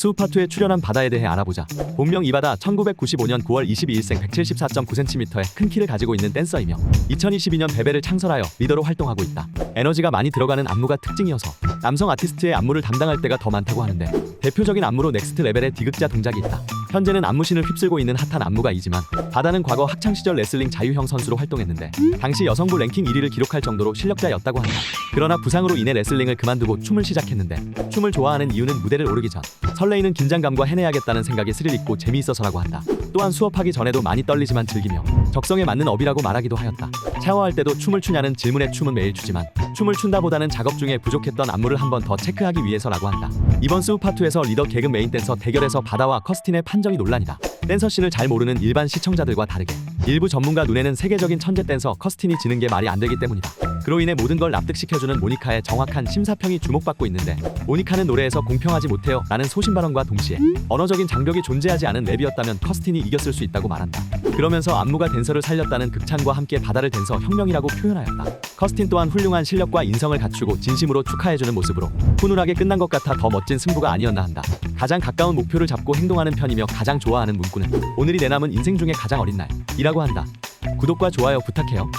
수우파투에 출연한 바다에 대해 알아보자. 본명 이 바다 1995년 9월 22일생 174.9cm의 큰 키를 가지고 있는 댄서이며 2022년 베베를 창설하여 리더로 활동하고 있다. 에너지가 많이 들어가는 안무가 특징이어서 남성 아티스트의 안무를 담당할 때가 더 많다고 하는데 대표적인 안무로 넥스트 레벨의 디귿자 동작이 있다. 현재는 안무신을 휩쓸고 있는 핫한 안무가이지만 바다는 과거 학창 시절 레슬링 자유형 선수로 활동했는데 당시 여성부 랭킹 1위를 기록할 정도로 실력자였다고 한다. 그러나 부상으로 인해 레슬링을 그만두고 춤을 시작했는데 춤을 좋아하는 이유는 무대를 오르기 전 설레이는 긴장감과 해내야겠다는 생각이 스릴 있고 재미있어서라고 한다. 또한 수업하기 전에도 많이 떨리지만 즐기며 적성에 맞는 업이라고 말하기도 하였다. 샤워할 때도 춤을 추냐는 질문에 춤은 매일 추지만 춤을 춘다보다는 작업 중에 부족했던 안무를 한 번 더 체크하기 위해서라고 한다. 이번 스우파투에서 리더 개그 메인 댄서 대결에서 바다와 커스틴의 판정이 논란이다. 댄서 씬을 잘 모르는 일반 시청자들과 다르게 일부 전문가 눈에는 세계적인 천재 댄서 커스틴이 지는 게 말이 안 되기 때문이다. 그로 인해 모든 걸 납득시켜주는 모니카의 정확한 심사평이 주목받고 있는데 모니카는 노래에서 공평하지 못해요 라는 소신 발언과 동시에 언어적인 장벽이 존재하지 않은 랩이었다면 커스틴이 이겼을 수 있다고 말한다. 그러면서 안무가 댄서를 살렸다는 극찬과 함께 바다를 댄서 혁명이라고 표현하였다. 커스틴 또한 훌륭한 실력과 인성을 갖추고 진심으로 축하해주는 모습으로 훈훈하게 끝난 것 같아 더 멋진 승부가 아니었나 한다. 가장 가까운 목표를 잡고 행동하는 편이며 가장 좋아하는 문구는 오늘이 내 남은 인생 중에 가장 어린 날이라 고 한다. 구독과 좋아요 부탁해요.